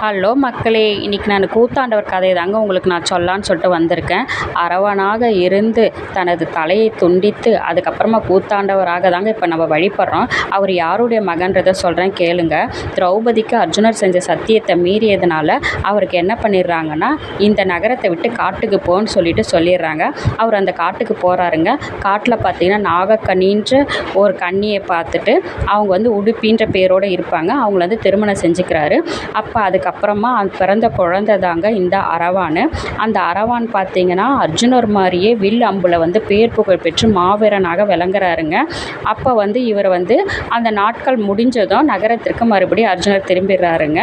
Hello மக்களே இன்றைக்கி நான் கூத்தாண்டவர் கதையை தாங்க உங்களுக்கு நான் சொல்லான்னு சொல்லிட்டு வந்திருக்கேன். அரவனாக இருந்து தனது தலையை துண்டித்து அதுக்கப்புறமா கூத்தாண்டவராக தாங்க இப்போ நம்ம வழிபடுறோம். அவர் யாருடைய மகன்றதை சொல்கிறேன் கேளுங்க. திரௌபதிக்கு அர்ஜுனர் செஞ்ச சத்தியத்தை மீறியதுனால அவருக்கு என்ன பண்ணிடுறாங்கன்னா இந்த நகரத்தை விட்டு காட்டுக்கு போன்னு சொல்லிட்டு சொல்லிடுறாங்க. அவர் அந்த காட்டுக்கு போகிறாருங்க காட்டில் பார்த்தீங்கன்னா நாகக்கண்ணின்ற ஒரு கண்ணியை பார்த்துட்டு அவங்க வந்து உடுப்பின்ற பேரோடு இருப்பாங்க. அவங்கள வந்து திருமணம் செஞ்சுக்கிறாரு. அப்போ அதுக்கு அதுக்கப்புறமா பிறந்த குழந்த தாங்க இந்த அரவான். அந்த அரவான் பார்த்தீங்கன்னா அர்ஜுனர் மாதிரியே வில் அம்புல வந்து பேர் புகழ் பெற்று மாவீரனாக விளங்குறாருங்க. அப்போ வந்து இவர் வந்து அந்த நாட்கள் முடிஞ்சதும் நகரத்திற்கு மறுபடியும் அர்ஜுனர் திரும்பிடுறாருங்க.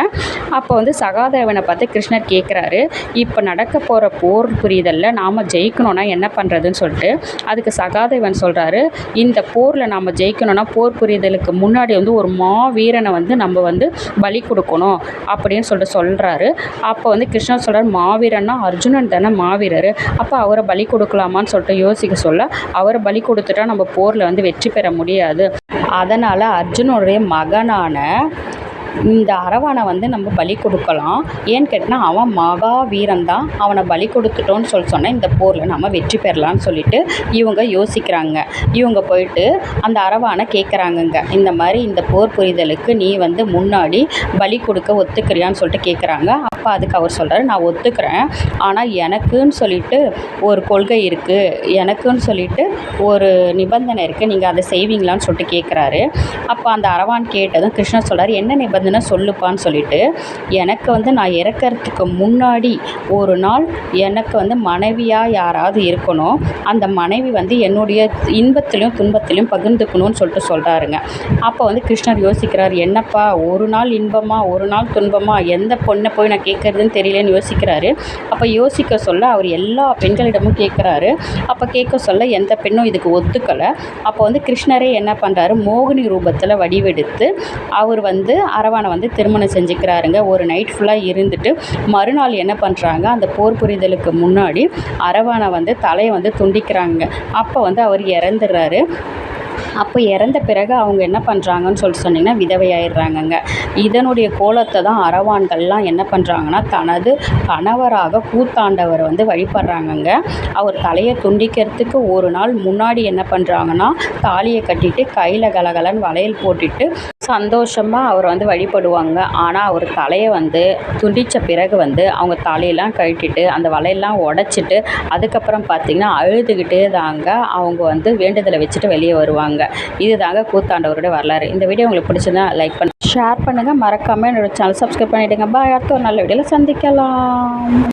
அப்போ வந்து சகாதேவனை பார்த்து கிருஷ்ணர் கேட்குறாரு இப்போ நடக்க போகிற போர் புரிதலில் நாம் ஜெயிக்கணும்னா என்ன பண்ணுறதுன்னு சொல்லிட்டு. அதுக்கு சகாதேவன் சொல்கிறாரு இந்த போரில் நாம் ஜெயிக்கணும்னா போர் புரிதலுக்கு முன்னாடி வந்து ஒரு மாவீரனை வந்து நம்ம வந்து பலி கொடுக்கணும். அப்படின்னு சொல்லிட்டு சொல்கிறாரு அப்போ வந்து கிருஷ்ணர் சொல்கிறார் மாவீரன்னா அர்ஜுனன் தானே மாவீரர். அப்போ அவரை பலி கொடுக்கலாமான்னு சொல்லிட்டு யோசிக்க சொல்ல அவரை பலி கொடுத்துட்டா நம்ம போரில் வந்து வெற்றி பெற முடியாது. அதனால் அர்ஜுனுடைய மகனான இந்த அரவானை வந்து நம்ம பலி கொடுக்கலாம். ஏன்னு கேட்டால் அவன் மகாவீரன் தான் அவனை பலி கொடுத்துட்டோன்னு சொல்லி சொன்னால் இந்த போரில் நம்ம வெற்றி பெறலான்னு சொல்லிட்டு இவங்க யோசிக்கிறாங்க. இவங்க போயிட்டு அந்த அரவானை கேட்குறாங்கங்க இந்த மாதிரி இந்த போர் புரிதலுக்கு நீ வந்து முன்னாடி பலி கொடுக்க ஒத்துக்கிறியான்னு சொல்லிட்டு கேட்குறாங்க அப்போ அதுக்கு அவர் சொல்கிறார் நான் ஒத்துக்கிறேன். ஆனால் எனக்குன்னு சொல்லிட்டு ஒரு கொள்கை இருக்குது எனக்குன்னு சொல்லிட்டு ஒரு நிபந்தனை இருக்குது நீங்கள் அதை செய்வீங்களான்னு சொல்லிட்டு கேட்குறாரு அப்போ அந்த அரவான் கேட்டதும் கிருஷ்ணர் சொல்கிறார் என்ன நிபந்தனை? இருந்ததுன்னா சொல்லுப்பான்னு சொல்லிட்டு எனக்கு வந்து நான் இறக்கறதுக்கு முன்னாடி ஒரு நாள் எனக்கு வந்து மனைவியாக யாராவது இருக்கணும். அந்த மனைவி வந்து என்னுடைய இன்பத்திலையும் துன்பத்திலையும் பகிர்ந்துக்கணும்னு சொல்லிட்டு சொல்கிறாருங்க அப்போ வந்து கிருஷ்ணர் யோசிக்கிறார் என்னப்பா ஒரு நாள் இன்பமா ஒரு நாள் துன்பமா எந்த பொண்ணை போய் நான் கேட்குறதுன்னு தெரியலன்னு யோசிக்கிறாரு. அப்போ யோசிக்க சொல்ல அவர் எல்லா பெண்களிடமும் கேட்குறாரு. அப்போ கேட்க சொல்ல எந்த பெண்ணும் இதுக்கு ஒத்துக்கலை. அப்போ வந்து கிருஷ்ணரே என்ன பண்ணுறாரு மோகினி ரூபத்தில் வடிவெடுத்து அவர் வந்து அரவ அரவானை வந்து திருமணம் செஞ்சுக்கிறாருங்க. ஒரு நைட் ஃபுல்லாக இருந்துட்டு மறுநாள் என்ன பண்ணுறாங்க அந்த போர் புரிதலுக்கு முன்னாடி அரவானை வந்து தலையை வந்து துண்டிக்கிறாங்க. அப்போ வந்து அவர் இறந்துடுறாரு அப்போ இறந்த பிறகு அவங்க என்ன பண்ணுறாங்கன்னு சொல்லிட்டு சொன்னிங்கன்னா விதவையாயிடுறாங்கங்க. இதனுடைய கோலத்தை தான் அரவான்கள்லாம் என்ன பண்ணுறாங்கன்னா தனது கணவராக கூத்தாண்டவர் வந்து வழிபடுறாங்கங்க. அவர் தலையை துண்டிக்கிறதுக்கு ஒரு நாள் முன்னாடி என்ன பண்ணுறாங்கன்னா தாலியை கட்டிட்டு கையில் கலகலன்னு வளையல் போட்டுட்டு சந்தோஷமாக அவர் வந்து வழிபடுவாங்க. ஆனால் அவர் தலையை வந்து துண்டித்த பிறகு வந்து அவங்க தலையெல்லாம் கழட்டிட்டு அந்த வலையெல்லாம் உடச்சிட்டு அதுக்கப்புறம் பார்த்திங்கன்னா அழுதுகிட்டே தாங்க அவங்க வந்து வேண்டுதலை வச்சுட்டு வெளியே வருவாங்க. இது தாங்க கூத்தாண்டவருடைய வரலாறு. இந்த வீடியோ உங்களுக்கு பிடிச்சிருந்தா லைக் பண்ணி ஷேர் பண்ணுங்கள் மறக்காமல் என்னோடய சேனல் சப்ஸ்கிரைப் பண்ணிவிடுங்க பாய் அடுத்த ஒரு நல்ல வீடியோவில் சந்திக்கலாம்.